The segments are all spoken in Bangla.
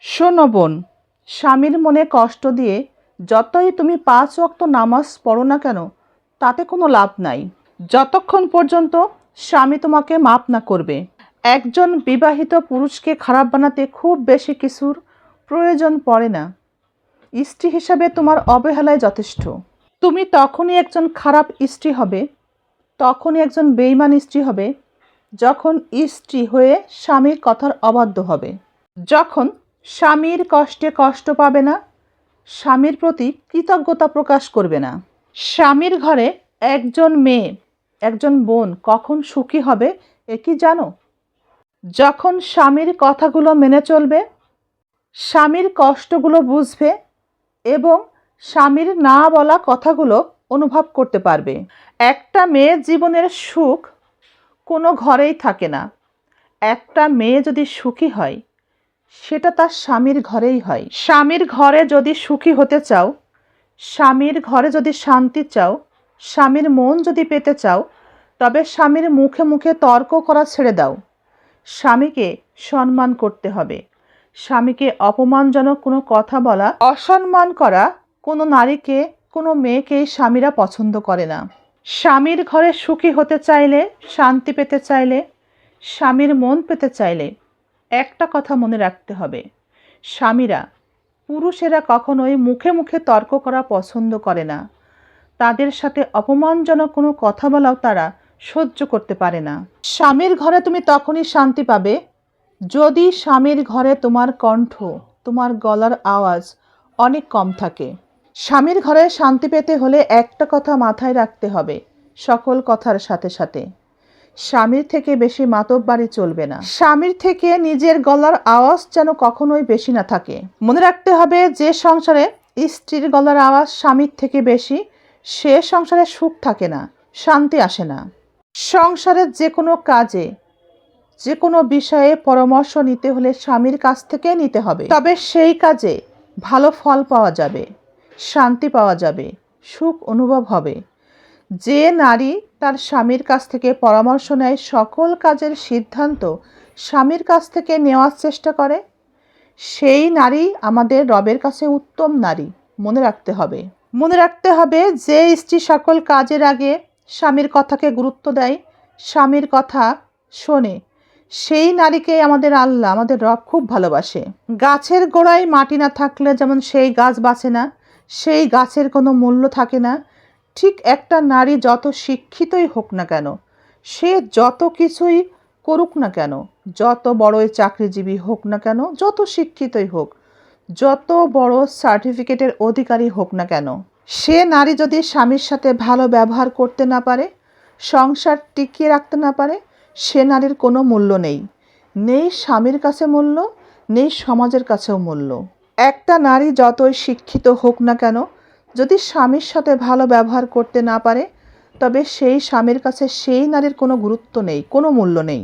শোনো বোন, স্বামীর মনে কষ্ট দিয়ে যতই তুমি পাঁচ ওয়াক্ত নামাজ পড়ো না কেন, তাতে কোনো লাভ নাই। যতক্ষণ পর্যন্ত স্বামী তোমাকে মাপ না করবে। একজন বিবাহিত পুরুষকে খারাপ বানাতে খুব বেশি কিছুর প্রয়োজন পড়ে না। স্ত্রী হিসাবে তোমার অবহেলায় যথেষ্ট। তুমি তখনই একজন খারাপ স্ত্রী হবে, তখনই একজন বেইমান স্ত্রী হবে, যখন স্ত্রী হয়ে স্বামীর কথার অবাধ্য হবে। যখন স্বামীর কষ্টে কষ্ট পাবে না, স্বামীর প্রতি কৃতজ্ঞতা প্রকাশ করবে না। স্বামীর ঘরে একজন মেয়ে, একজন বোন কখন সুখী হবে, এ কি জানো? যখন স্বামীর কথাগুলো মেনে চলবে, স্বামীর কষ্টগুলো বুঝবে এবং স্বামীর না বলা কথাগুলো অনুভব করতে পারবে। একটা মেয়ে জীবনের সুখ কোনো ঘরেই থাকে না। একটা মেয়ে যদি সুখী হয় সেটা তার স্বামীর ঘরেই হয়। স্বামীর ঘরে যদি সুখী হতে চাও, স্বামীর ঘরে যদি শান্তি চাও, স্বামীর মন যদি পেতে চাও, তবে স্বামীর মুখে মুখে তর্ক করা ছেড়ে দাও। স্বামীকে সম্মান করতে হবে। স্বামীকে অপমানজনক কোনো কথা বলা, অসম্মান করা কোনো নারীকে, কোনো মেয়েকেই স্বামীরা পছন্দ করে না। স্বামীর ঘরে সুখী হতে চাইলে, শান্তি পেতে চাইলে, স্বামীর মন পেতে চাইলে একটা কথা মনে রাখতে হবে। স্বামীরা, পুরুষেরা কখনোই মুখে মুখে তর্ক করা পছন্দ করে না। তাদের সাথে অপমানজনক কোনো কথা বলাও তারা সহ্য করতে পারে না। স্বামীর ঘরে তুমি তখনই শান্তি পাবে যদি স্বামীর ঘরে তোমার কণ্ঠ, তোমার গলার আওয়াজ অনেক কম থাকে। স্বামীর ঘরে শান্তি পেতে হলে একটা কথা মাথায় রাখতে হবে সকল কথার সাথে সাথে। স্বামীর থেকে বেশি মাতব বাড়ি চলবে না। স্বামীর থেকে নিজের গলার আওয়াজ যেন কখনোই বেশি না থাকে। মনে রাখতে হবে যে সংসারে স্ত্রীর গলার আওয়াজ স্বামীর থেকে বেশি, সে সংসারে সুখ থাকে না, শান্তি আসে না। সংসারের যে কোনো কাজে, যে কোনো বিষয়ে পরামর্শ নিতে হলে স্বামীর কাছ থেকে নিতে হবে। তবে সেই কাজে ভালো ফল পাওয়া যাবে, শান্তি পাওয়া যাবে, সুখ অনুভব হবে। যে নারী তার স্বামীর কাছ থেকে পরামর্শ নেয় সকল কাজের সিদ্ধান্ত স্বামীর কাছ থেকে নেওয়ার চেষ্টা করে। সেই নারী আমাদের রবের কাছে উত্তম নারী, মনে রাখতে হবে। মনে রাখতে হবে যে, স্ত্রী সকল কাজের আগে স্বামীর কথাকে গুরুত্ব দেয়, স্বামীর কথা শোনে। সেই নারীকে আমাদের আল্লাহ, আমাদের রব খুব ভালোবাসে। গাছের গোড়ায় মাটি না থাকলে যেমন সেই গাছ বাঁচে না, সেই গাছের কোনো মূল্য থাকে না ঠিক একটা নারী যত শিক্ষিতই হোক না কেন, সে যত কিছুই করুক না কেন, যত বড়ই চাকরিজীবী হোক না কেন, যত শিক্ষিতই হোক, যত বড় সার্টিফিকেটের অধিকারী হোক না কেন, সে নারী যদি স্বামীর সাথে ভালো ব্যবহার করতে না পারে, সংসার টিকিয়ে রাখতে না পারে, সে নারীর কোনো মূল্য নেই। নেই স্বামীর কাছে মূল্য, নেই সমাজের কাছেও মূল্য। একটা নারী যতই শিক্ষিত হোক না কেন যদি স্বামীর সাথে ভালো ব্যবহার করতে না পারে, তবে সেই স্বামীর কাছে সেই নারীর কোনো গুরুত্ব নেই, কোনো মূল্য নেই।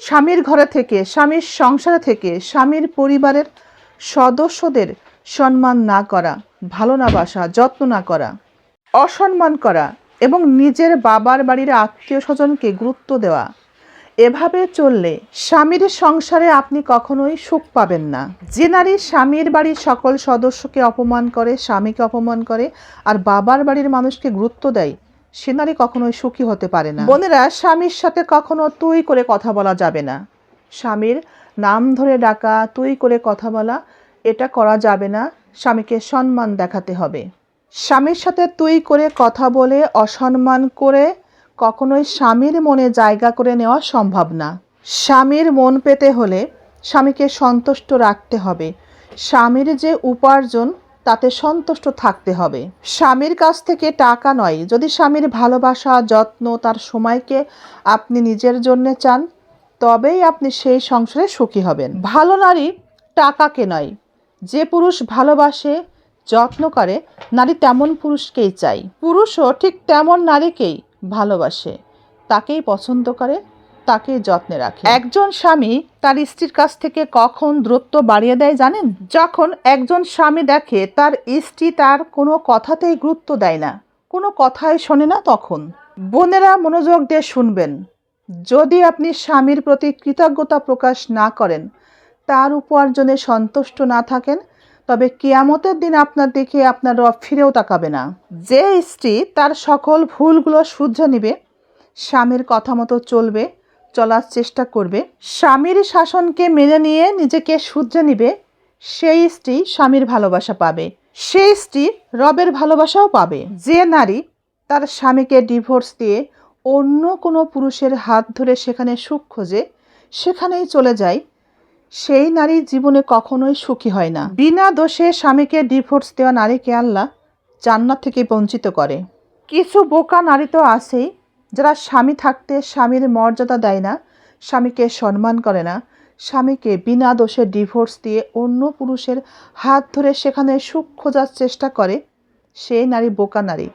স্বামীর ঘরে থেকে, স্বামীর সংসারে থেকে, স্বামীর পরিবারের সদস্যদের সম্মান না করা, ভালো না বাসা, যত্ন না করা, অসম্মান করা এবং নিজের বাবার বাড়ির আত্মীয় স্বজনকে গুরুত্ব দেওয়া এভাবে চললে স্বামীর সংসারে আপনি কখনোই সুখ পাবেন না। যে নারী স্বামীর বাড়ির সকল সদস্যকে অপমান করে, স্বামীকে অপমান করে আর বাবার বাড়ির মানুষকে গুরুত্ব দেয়, সে নারী কখনোই সুখী হতে পারে না। বোনেরা, স্বামীর সাথে কখনো তুই করে কথা বলা যাবে না। স্বামীর নাম ধরে ডাকা, তুই করে কথা বলা, এটা করা যাবে না। স্বামীকে সম্মান দেখাতে হবে। স্বামীর সাথে তুই করে কথা বলে, অসম্মান করে কখনোই স্বামীর মনে জায়গা করে নেওয়া সম্ভব না। স্বামীর মন পেতে হলে স্বামীকে সন্তুষ্ট রাখতে হবে। স্বামীর যে উপার্জন, তাতে সন্তুষ্ট থাকতে হবে। স্বামীর কাছ থেকে টাকা নয়। যদি স্বামীর ভালোবাসা, যত্ন তার সময়কে আপনি নিজের জন্য চান, তবেই আপনি সেই সংসারে সুখী হবেন। ভালো নারী টাকাকে নয়। যে পুরুষ ভালোবাসে, যত্ন করে, নারী তেমন পুরুষকেই চাই। পুরুষও ঠিক তেমন নারীকেই ভালোবাসে, তাকেই পছন্দ করে, তাকেই যত্নে রাখে। একজন স্বামী তার স্ত্রীর কাছ থেকে কখন দূরত্ব বাড়িয়ে দেয় জানেন? যখন একজন স্বামী দেখে তার স্ত্রী তার কোনো কথাতেই গুরুত্ব দেয় না, কোনো কথাই শোনে না তখন। বোনেরা মনোযোগ দিয়ে শুনবেন। যদি আপনি স্বামীর প্রতি কৃতজ্ঞতা প্রকাশ না করেন, তার উপার্জনে সন্তুষ্ট না থাকেন তবে কেয়ামতের দিন আপনার দিকে আপনার রব ফিরেও তাকাবে না। যে স্ত্রী তার সকল ভুলগুলো শুধরে নিবে, স্বামীর কথা মতো চলবে, চলার চেষ্টা করবে, স্বামীর শাসনকে মেনে নিয়ে নিজেকে শুধরে নিবে, সেই স্ত্রী স্বামীর ভালোবাসা পাবে। সেই স্ত্রী রবের ভালোবাসাও পাবে। যে নারী তার স্বামীকে ডিভোর্স দিয়ে অন্য কোনো পুরুষের হাত ধরে সেখানে সুখ খোঁজে, সেখানেই চলে যায় সেই নারী জীবনে কখনোই সুখী হয় না। বিনা দোষে স্বামীকে ডিভোর্স দেওয়া নারীকে আল্লাহ জান্নাত থেকে বঞ্চিত করে। কিছু বোকা নারী তো আছেই, যারা স্বামী থাকতে স্বামীর মর্যাদা দেয় না, স্বামীকে সম্মান করে না। স্বামীকে বিনা দোষে ডিভোর্স দিয়ে অন্য পুরুষের হাত ধরে সেখানে সুখ খোঁজার চেষ্টা করে সেই নারী বোকা নারী।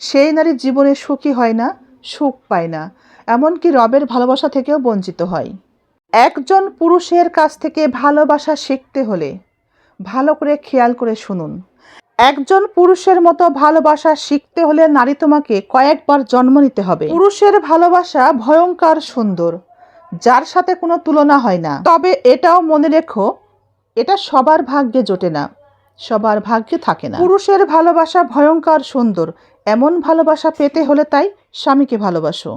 সেই নারী জীবনে সুখী হয় না, সুখ পায় না। এমনকি রবের ভালোবাসা থেকেও বঞ্চিত হয়। একজন পুরুষের কাছ থেকে ভালোবাসা শিখতে হলে ভালো করে খেয়াল করে শুনুন। একজন পুরুষের মতো ভালোবাসা শিখতে হলে নারী তোমাকে কয়েকবার জন্ম নিতে হবে। পুরুষের ভালোবাসা ভয়ঙ্কর সুন্দর, যার সাথে কোনো তুলনা হয় না। তবে এটাও মনে রেখো, এটা সবার ভাগ্যে জোটে না, সবার ভাগ্যে থাকে না। পুরুষের ভালোবাসা ভয়ঙ্কর সুন্দর, এমন ভালোবাসা পেতে হলে তাই স্বামীকে ভালোবাসো।